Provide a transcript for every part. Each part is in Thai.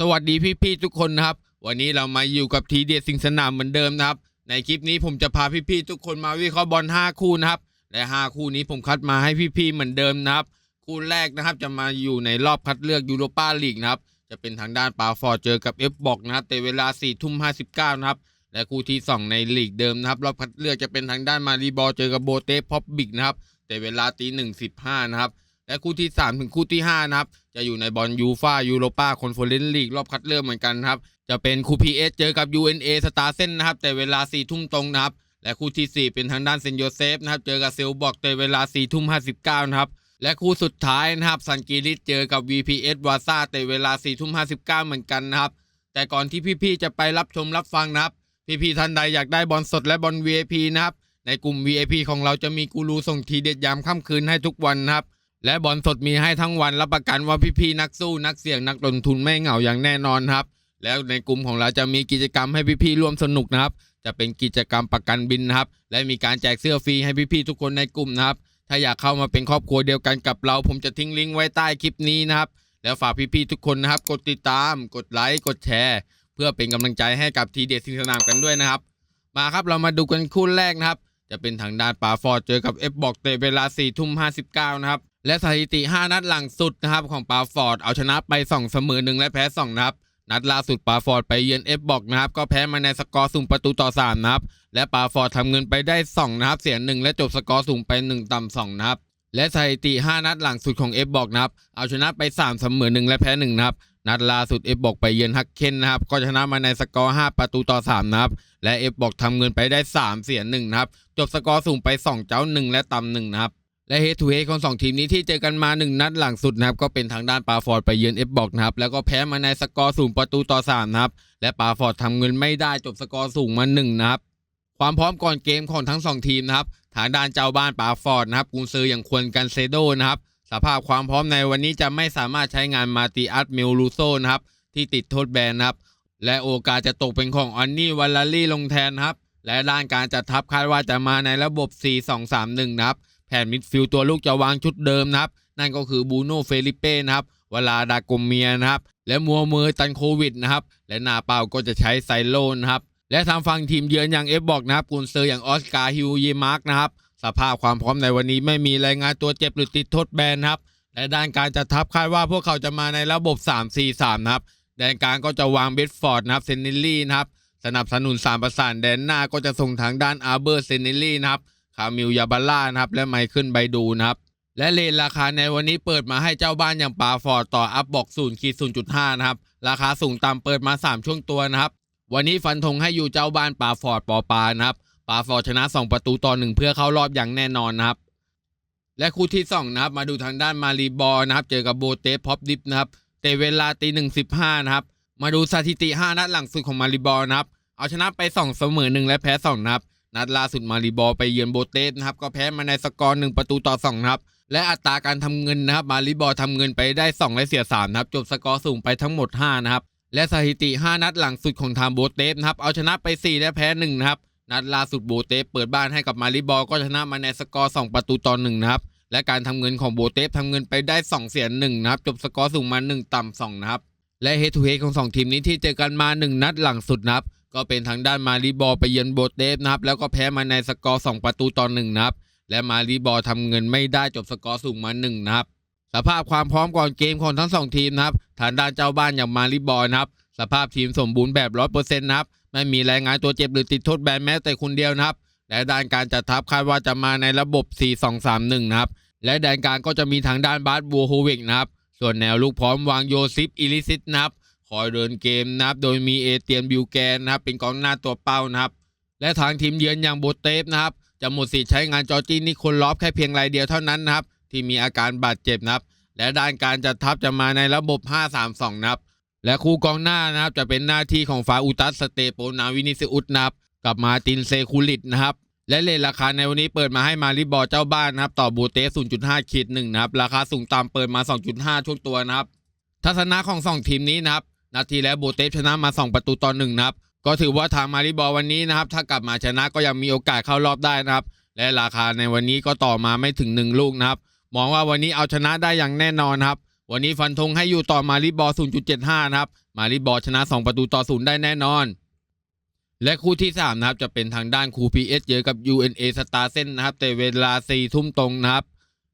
สวัสดีพี่ๆทุกคนนะครับ วันนี้เรามาอยู่กับทีเดียสิงสนามเหมือนเดิมนะครับ ในคลิปนี้ผมจะพาพี่ๆทุกคนมาวิเคราะห์บอล5คู่นะครับและ5คู่นี้ผมคัดมาให้พี่ๆเหมือนเดิมนะครับ คู่แรกนะครับจะมาอยู่ในรอบคัดเลือกยูโรปาลีกนะครับจะเป็นทางด้านปาฟอร์เจอกับเอฟบอกนะครับแต่เวลา4ทุ่ม59นะครับและคู่ที่ 2 ในลีกเดิมนะครับรอบคัดเลือกจะเป็นทางด้านมารีบอลเจอกับโบเต้พอปบิกนะครับแต่เวลาตีหนึ่งสิบห้านะครับ และคู่ที่ 3 ถึงคู่ที่5นะครับจะอยู่ในบอลยูฟายูโรปาคอนเฟอเรนซ์ลีกรอบคัดเลือกเหมือนกันครับจะเป็นคู่ PS เอเจอกับ UNA สตาร์เซนนะครับแต่เวลา4ทุ่มตรงนะครับและคู่ที่ 4 เป็นทางด้านเซนโยเซฟนะครับเจอกับเซลบอกแต่เวลา4ทุ่ม59นะครับและคู่สุดท้ายนะครับซันกีริสเจอกับ VPS วาซาแต่เวลา4ทุ่ม59เหมือนกันนะครับแต่ก่อนที่พี่ๆจะไปรับชมรับฟังนะครับพี่ๆท่านใดอยากได้บอลสดและบอล VIP นะครับในกลุ่ม VIP ของเราจะมีกูรูส่งทีเด็ดยามค่ำคืนให้ทุกวันนะครับ และบอลสดมีให้ทั้งวันรับประกันว่าพี่ๆนักสู้นักเสี่ยงนักลงทุนไม่เหงาอย่างแน่นอนครับ แล้วในกลุ่มของเราจะมีกิจกรรมให้พี่ๆร่วมสนุกนะครับ จะเป็นกิจกรรมประกันบินนะครับ และมีการแจกเสื้อฟรีให้พี่ๆทุกคนในกลุ่มนะครับ ถ้าอยากเข้ามาเป็นครอบครัวเดียวกันกับเรา ผมจะทิ้งลิงก์ไว้ใต้คลิปนี้นะครับ แล้วฝากพี่ๆทุกคนนะครับ กดติดตาม กดไลค์กดแชร์ เพื่อเป็นกำลังใจให้กับทีเด็ดสิงสนามกันด้วยนะครับ มาครับเรามาดูกันคู่แรกนะครับ จะเป็นทางด้านปาฟอร์ดเจอกับเอฟบอกเตะเวลา4ทุ่ม59นะครับ และสถิติ 5 นัดหลังสุดนะครับของปาฟอร์ดเอาชนะไป2เสมอ1และแพ้2นับนัดล่าสุดปาฟอร์ดไปเยือนเอฟบอกนะครับก็แพ้มาในสกอร์สูงประตูต่อ3นะครับและปาฟอร์ดทำเงินไปได้2นะครับเสีย1และจบสกอร์สูงไป 1 ต่ำ2นะครับและสถิติ 5 นัดหลังสุดของเอฟบอกนะครับเอาชนะไป3เสมอ1และแพ้1นะครับนัดล่าสุดเอฟบอกไปเยือนฮักเคนนะครับก็ชนะมาในสกอร์ 5 ประตูต่อ3นะครับและเอฟบอกทำเงินไปได้ 3 เสีย1นะครับจบสกอร์สูงไป 2 เจ้า 1 และต่ำ1นะครับ และเฮดทูเฮดของสองทีมนี้ที่เจอกันมา 1 นัดหลังสุดนะครับก็เป็นทางด้านปาฟอร์ดไปเยือนเอฟบอกนะครับแล้วก็แพ้มาในสกอร์สูงประตูต่อ3นะครับและปาฟอร์ดทำเงินไม่ได้จบสกอร์สูงมา1นะครับความพร้อมก่อนเกมของทั้ง 2 ทีมนะครับทางด้านเจ้าบ้านปาฟอร์ดนะครับกุนซืออย่างควรกันเซโดนะครับสภาพความพร้อมในวันนี้จะไม่สามารถใช้งานมาติอัสเมลลูโซนะครับที่ติดโทษแบนนะครับและโอกาสจะตกเป็นของออนนี่วัลลารี่ลงแทนนะครับและด้านการจัดทัพคาดว่าจะมาในระบบ 4-2-3-1 นะครับ แผนมิดฟิลด์ตัวลูกจะวางชุดเดิมนะครับ นั่นก็คือบูโน่เฟลิเป้นะครับเวลาดากมเมียนะครับ และมัวมือตันโควิดนะครับ และนาเปาก็จะใช้ไซโลนะครับ และทางฝั่งทีมเยือนอย่างเอฟบอกนะครับกุนเซอร์อย่างออสการ์ฮิวเยมาร์กนะครับ สภาพความพร้อมในวันนี้ไม่มีรายงานตัวเจ็บหรือติดโทษแบนนะครับ และด้านการจัดทัพคาดว่าพวกเขาจะมาในระบบ 3-4-3 นะครับ แดนกลางก็จะวางเบดฟอร์ดนะครับเซนเนลลี่นะครับ สนับสนุนสามประสานแดนหน้าก็จะส่งทางด้านอาร์เบอร์เซนเนลลี่นะครับ คามิลยาบาล่านะครับ และไมเคิลไบดูนะครับ และเลนราคาในวันนี้เปิดมาให้เจ้าบ้านอย่างปาฟอร์ดต่ออัพบอก0ขีศูนย์จุด0.5นะครับ ราคาสูงต่ำเปิดมา 3 ช่วงตัวนะครับ วันนี้ฟันธงให้อยู่เจ้าบ้านปาฟอร์ดปอปานะครับปาฟอร์ดชนะ 2 ประตูต่อ1เพื่อเข้ารอบอย่างแน่นอนนะครับ และคู่ที่2นะครับมาดูทางด้านมารีบอลนะครับ เจอกับโบเตสพอปดิฟนะครับแต่เวลาตีหนึ่งสิบห้านะครับ มาดูสถิติ 5 นัดหลังสุดของมาริบอลนะครับ เอาชนะไป 2 เสมอ 1 และแพ้ 2 นะครับ นัดล่าสุดมาริบอไปเยือนโบเตสนะครับก็แพ้มาในสกอร์1ประตูต่อ2นะครับและอัตราการทำเงินนะครับมาริบอลทำเงินไปได้2และเสีย3นะครับจบสกอร์สูงไปทั้งหมด5นะครับและสถิติ 5 นัดหลังสุดของทางโบเตสนะครับเอาชนะไป 4 และแพ้1นะครับนัดล่าสุดโบเตสเปิดบ้านให้กับมาริบอก็ชนะมาในสกอร์2ประตูต่อ1นะครับและการทำเงินของโบเตสทำเงินไปได้ 2 เสีย1นะครับจบสกอร์สูงมา 1 ต่ำ2นะครับและเฮทูเฮของสองทีมนี้ที่เจอกันมา 1 นัดหลังสุดนะครับ ก็เป็นทางด้านมารีบอไปเยือนโบเตฟนะครับ แล้วก็แพ้มาในสกอร์ 2 ประตูต่อ1นะครับ และมารีบอลทำเงินไม่ได้จบสกอร์สูงมา1นะครับ สภาพความพร้อมก่อนเกมของทั้งสองทีมนะครับ ทางด้านเจ้าบ้านอย่างมารีบอนะครับ สภาพทีมสมบูรณ์แบบ100%นะครับ ไม่มีรายงานตัวเจ็บหรือติดโทษแบนแม้แต่คนเดียวนะครับ และด้านการจัดทัพคาดว่าจะมาในระบบ 4-2-3-1 นะครับ และแดนกลางก็จะมีทางด้านบาสบัวโฮเวกนะครับ ส่วนแนวลูกพร้อมวางโยซิปอิลิซิตนะครับ คอยเดินเกมนะครับโดยมีเอเตียนบิวแกนนะครับเป็นกองหน้าตัวเป้านะครับ และทางทีมเยือนอย่างโบเตฟนะครับจะหมดสิทธิ์ใช้งานจอร์จีนิโคลลอฟแค่เพียงรายเดียวเท่านั้นนะครับที่มีอาการบาดเจ็บนะครับ และด้านการจัดทัพจะมาในระบบ 5-3-2 นะครับ และคู่กองหน้านะครับจะเป็นหน้าที่ของฟาอุตัสสเตโปนาวินิซิอุสนะครับกับมาตินเซคูลิตนะครับและเลทราคาในวันนี้เปิดมาให้มาริบอลเจ้าบ้านนะครับ ต่อบูเตส0.5ขีด1นะครับ ราคาสูงต่ำเปิดมา 2.5 ช่วงตัวนะครับ ทัศนะของ 2 ทีมนี้นะครับ นาทีแล้วบูเตสชนะมา 2 ประตูต่อ1นะครับ ก็ถือว่าทางมาริบอลวันนี้นะครับ ถ้ากลับมาชนะก็ยังมีโอกาสเข้ารอบได้นะครับ และราคาในวันนี้ก็ต่อมาไม่ถึง 1 ลูกนะครับ มองว่าวันนี้เอาชนะได้อย่างแน่นอนครับ วันนี้ฟันธงให้อยู่ต่อมาริบอล0.75 นะครับ มาริบอลชนะ 2 ประตูต่อ0ได้แน่นอน และคู่ที่3นะครับจะเป็นทางด้านคูพีเอสเจอกับ UNA สตาร์เซนนะครับแต่เวลา4ทุ่มตรงนะครับ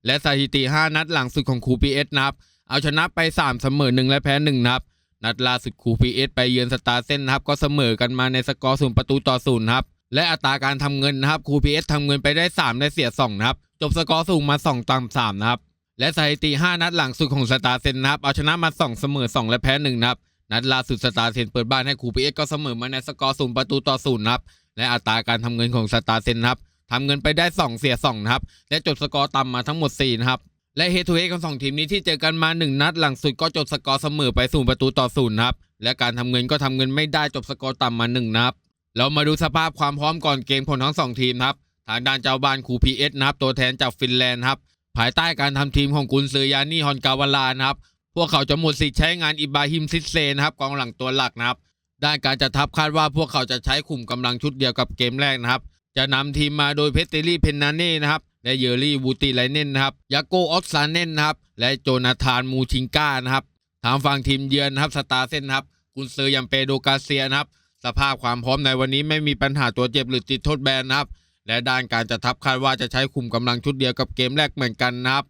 และสถิติ 5 นัดหลังสุดของคูพีเอสนะครับเอาชนะไป 3 เสมอ1และแพ้1นะครับ นัดล่าสุดคูพีเอสไปเยือนสตาร์เซนนะครับ ก็เสมอกันมาในสกอร์0ประตูต่อ0นะครับ และอัตราการทำเงินนะครับคูพีเอสทำเงินไปได้ 3 ได้เสีย 2 นะครับ จบสกอร์สูงมา 2ตาม3นะครับ และสถิติ 5 นัดหลังสุดของสตาร์เซนนะครับ เอาชนะมา 2 เสมอ 2 และแพ้1นะครับ นัดล่าสุดสตาร์เซนเปิดบ้านให้คูพีเอสก็เสมอมาในสกอร์0ประตูต่อ0นะครับและอัตราการทำเงินของสตาร์เซนนะครับทำเงินไปได้ 2 เสีย2นะครับและจบสกอร์ต่ำมาทั้งหมด4นะครับ และเฮทูเฮของสองทีมนี้ที่เจอกันมา 1 นัดหลังสุดก็จบสกอร์เสมอไป0ประตูต่อ0นะครับ และการทำเงินก็ทำเงินไม่ได้จบสกอร์ต่ำมา 1นะครับ เรามาดูสภาพความพร้อมก่อนเกมของทั้งสองทีมครับ ทางด้านเจ้าบ้านคูพีเอสนะครับ ตัวแทนจากฟินแลนด์ครับ ภายใต้การทำทีมของกุนซือยานี่ฮอนกาวลานะครับ พวกเขาจะหมดสิทธิ์ใช้งานอิบราฮิมซิสเซนะครับกองหลังตัวหลักนะครับ ด้านการจัดทัพคาดว่าพวกเขาจะใช้ขุมกำลังชุดเดียวกับเกมแรกนะครับ จะนำทีมมาโดยเพเตลี่เพนนาเน่นะครับ และเยอรี่วูติไลเน่นนะครับยาโกออสซานเน่นนะครับและโจนาธานมูชิงก้านะครับทางฝั่งทีมเยือนนะครับสตาร์เซนนครับกุนซือยัมเปโดกาเซียนะครับสภาพความพร้อมในวันนี้ไม่มีปัญหาตัวเจ็บหรือติดโทษแบนนะครับ และด้านการจัดทัพคาดว่าจะใช้คุมกำลังชุดเดียวกับเกมแรกเหมือนกันนะครับ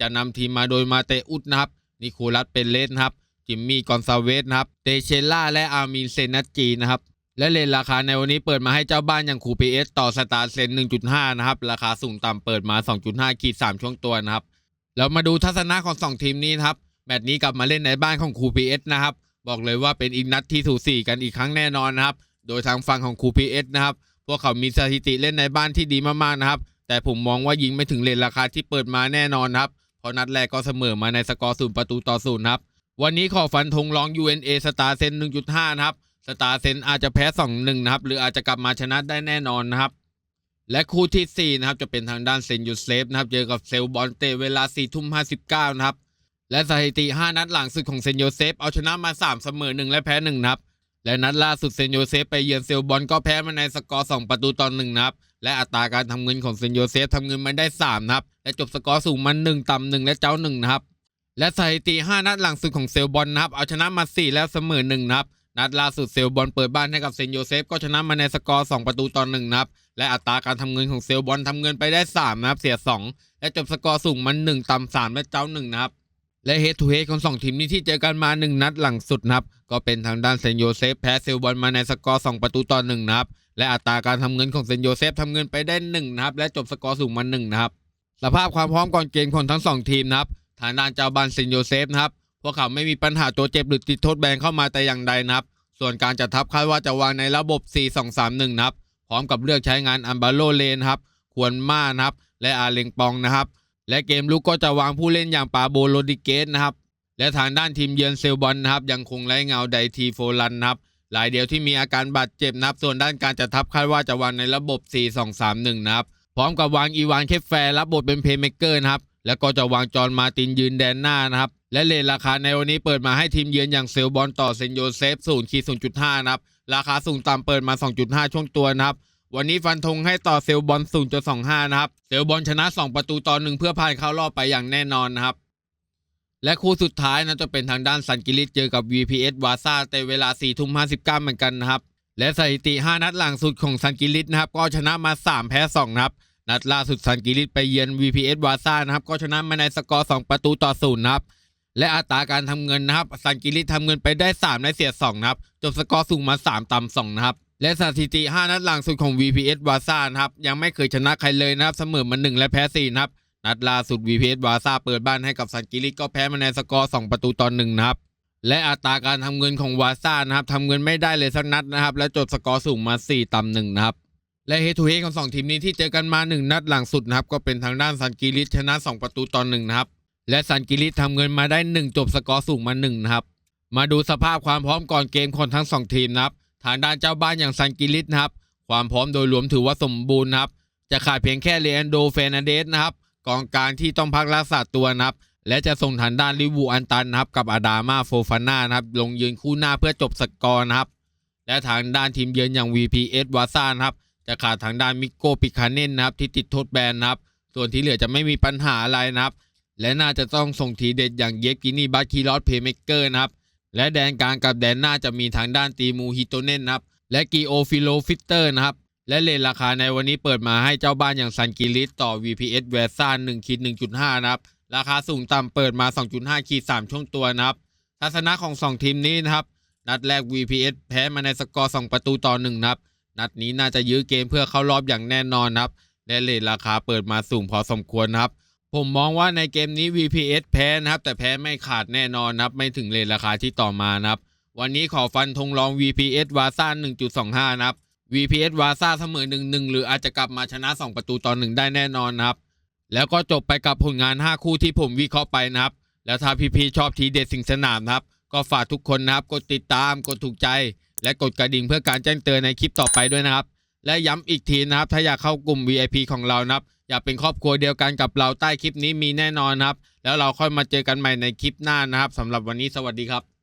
จะนำทีมมาโดยมาเตอุสนะครับนิโคลัสเปนเลสนะครับจิมมี่กอนซาเวสนะครับเตเชล่าและอาร์มินเซนัจจีนะครับ และเลนราคาในวันนี้เปิดมาให้เจ้าบ้านอย่างคูพีเอสต่อสตาร์เซน1.5 นะครับ ราคาสูงต่ำเปิดมา 2.5 ขีด 3 ช่วงตัวนะครับเรามาดูทัศนะของ 2 ทีมนี้นะครับ แมตช์นี้กลับมาเล่นในบ้านของคูพีเอสนะครับ บอกเลยว่าเป็นอีกนัดที่สูสีกันอีกครั้งแน่นอนนะครับ โดยทางฝั่งของคูพีเอสนะครับ พวกเขามีสถิติเล่นในบ้านที่ดีมากๆนะครับ แต่ผมมองว่ายิงไม่ถึงเลนราคาที่เปิดมาแน่นอนนะครับ เพราะนัดแรกก็เสมอมาในสกอร์ศูนย์ประตูต่อศูนย์ครับ วันนี้ขอฟันธงลอง UNA สตาร์เซน1.5 นะครับ สตาร์เซนอาจจะแพ้2-1นะครับ หรืออาจจะกลับมาชนะได้แน่นอนนะครับ และคู่ที่ 4 นะครับ จะเป็นทางด้านเซนยูเซฟนะครับ เจอกับเซลบอลเตเวลา4ทุ่ม59นะครับ และสถิติ 5 นัดหลังสุดของเซนโยเซฟเอาชนะมา 3 เสมอ 1 และแพ้1นะครับ และนัดล่าสุดเซนโยเซฟไปเยือนเซลบอลก็แพ้มาในสกอร์ 2 ประตูต่อ1นะครับ และอัตราการทำเงินของเซนโยเซฟทำเงินมาได้3นะครับ และจบสกอร์สูงมา1ต่ำ1และเจ้า1นะครับ และสถิติ 5 นัดหลังสุดของเซลบอลนะครับ เอาชนะมา 4 แล้วเสมอ1นะครับ นัดล่าสุดเซลบอลเปิดบ้านให้กับเซนโยเซฟก็ชนะมาในสกอร์ 2 ประตูต่อ1นับ และอัตราการทำเงินของเซลบอลทำเงินไปได้3นะครับเสีย 2 และจบสกอร์สูงมัน 1ต่ำ3และเจ้า1นะครับและเฮดทูเฮดของสองทีมนี้ที่เจอกันมา 1 นัดหลังสุดนะครับก็เป็นทางด้านเซนโยเซฟแพ้เซลบอลมาในสกอร์ 2 ประตูต่อ1นะครับและอัตราการทำเงินของเซนโยเซฟทำเงินไปได้1นะครับและจบสกอร์สูงมา1นะครับสภาพความพร้อมก่อนเกมของทั้งสองทีมนะครับทางด้านเจ้าบ้านเซนโยเซฟนะครับ พวกเขาไม่มีปัญหาตัวเจ็บหรือติดโทษแบนเข้ามาแต่อย่างใดนะครับ ส่วนการจัดทัพคาดว่าจะวางในระบบ 4-2-3-1 นะครับ พร้อมกับเลือกใช้งานอัมบาโลเลนครับ ควรมานะครับ และอาเลงปองนะครับ และเกมลุกก็จะวางผู้เล่นอย่างปาโบโรดิเกสนะครับ และทางด้านทีมเยือนเซลบอลนะครับ ยังคงไร้เงาไดทีโฟลันนะครับหลายเดียวที่มีอาการบาดเจ็บนะครับ ส่วนด้านการจัดทัพคาดว่าจะวางในระบบ 4-2-3-1 นะครับ พร้อมกับวางอีวานเคฟแฟร์รับบทเป็นเพย์เมกเกอร์นะครับ แล้วก็จะวางจอนมาตินยืนแดนหน้านะครับ และเลทราคาในวันนี้เปิดมาให้ทีมเยือนอย่างเซลบอลต่อเซนโยเซฟ0ขีด0.5นะครับ ราคาสูงต่ำเปิดมา 2.5 ช่วงตัวนะครับ วันนี้ฟันธงให้ต่อเซลบอล0.25นะครับ เซลบอลชนะ 2 ประตูต่อหนึ่งเพื่อผ่านเข้ารอบไปอย่างแน่นอนนะครับ และคู่สุดท้ายนะจะเป็นทางด้านซันกิลิสเจอกับ VPS วาซาแต่เวลา4ทุ่ม59เหมือนกันนะครับ และสถิติ 5 นัดหลังสุดของซันกิลิสนะครับก็ชนะมา 3 แพ้2นะครับ นัดล่าสุดซันกิลิสไปเยือน VPS วาซานะครับ ก็ชนะมาในสกอร์ 2 ประตูต่อ0นะครับ และอัตราการทำเงินนะครับซันกิลิสทำเงินไปได้3และเสีย 2 นะครับ จบสกอร์สูงมา 3ต่ำ2นะครับ และสถิติ 5 นัดหลังสุดของ VPS วาซานะครับ ยังไม่เคยชนะใครเลยนะครับ เสมอมา1และแพ้4นะครับ นัดล่าสุด VPS วาซาเปิดบ้านให้กับซันกิลิสก็แพ้มาในสกอร์ 2 ประตูต่อ1นะครับและอัตราการทำเงินของวาซ่านะครับทำเงินไม่ได้เลยสักนัดนะครับ และจดสกอร์สูงมา 4ต่ำหนึ่งนะครับ และเฮทูเฮของสองทีมนี้ที่เจอกันมา 1 นัดหลังสุดนะครับ ก็เป็นทางด้านซันกิลิสชนะ 2 ประตูต่อ1นะครับ และซันกิลิสทำเงินมาได้ 1 จบสกอร์สูงมา1นะครับ มาดูสภาพความพร้อมก่อนเกมของทั้ง 2 ทีมนะครับ ทางด้านเจ้าบ้านอย่างซันกิลิสนะครับ ความพร้อมโดยรวมถือว่าสมบูรณ์นะครับ จะขาดเพียงแค่เลอันโดเฟรนันเดสนะครับกองกลางที่ต้องพักรักษาตัวนะครับ และจะส่งทางด้านลิวูอันตันนะครับกับอาดามาโฟฟาน่านะครับลงยืนคู่หน้าเพื่อจบสกอร์นะครับ และทางด้านทีมเยือนอย่าง VPS วาซ่านะครับ จะขาดทางด้านมิโกปิคาเน่นนะครับที่ติดโทษแบนนะครับส่วนที่เหลือจะไม่มีปัญหาอะไรนะครับ และน่าจะต้องส่งทีเด็ดอย่างเยฟกินีบัตคีรอสเพย์เมเกอร์นะครับและแดนกลางกับแดนหน้าจะมีทางด้านตีมูฮิโตเน่นนะครับและกีโอฟิโลฟิเตอร์นะครับและเลนราคาในวันนี้เปิดมาให้เจ้าบ้านอย่างซันกิลิสต่อ VPS เวซ่า1คิด1.5 นะครับ ราคาสูงต่ำเปิดมา 2.5 ขีด3ช่วงตัวนะครับ ทัศนะของ 2 ทีมนี้นะครับ นัดแรก VPS แพ้มาในสกอร์ 2 ประตูต่อ 1 นะครับ นัดนี้น่าจะยื้อเกมเพื่อเข้ารอบอย่างแน่นอนครับ และเลทราคาเปิดมาสูงพอสมควรครับ ผมมองว่าในเกมนี้ VPS แพ้นะครับ แต่แพ้ไม่ขาดแน่นอนครับ ไม่ถึงเลทราคาที่ต่อมานะครับ วันนี้ขอฟันธงลอง VPS วาซ่า1.25 นะครับ VPS วาซ่าเสมอ 1-1 หรืออาจจะกลับมาชนะ 2 ประตูต่อ1ได้แน่นอนนะครับ แล้วก็จบไปกับผลงาน 5 คู่ที่ผมวิเคราะห์ไปนะครับ แล้วถ้าพี่ๆชอบทีเด็ดสิ่งสนามนะครับ ก็ฝากทุกคนนะครับกดติดตามกดถูกใจ และกดกระดิ่งเพื่อการแจ้งเตือนในคลิปต่อไปด้วยนะครับ และย้ำอีกทีนะครับ ถ้าอยากเข้ากลุ่ม VIP ของเรานะครับ อยากเป็นครอบครัวเดียวกันกับเราใต้คลิปนี้มีแน่นอนนะครับ แล้วเราค่อยมาเจอกันใหม่ในคลิปหน้านะครับสำหรับวันนี้สวัสดีครับ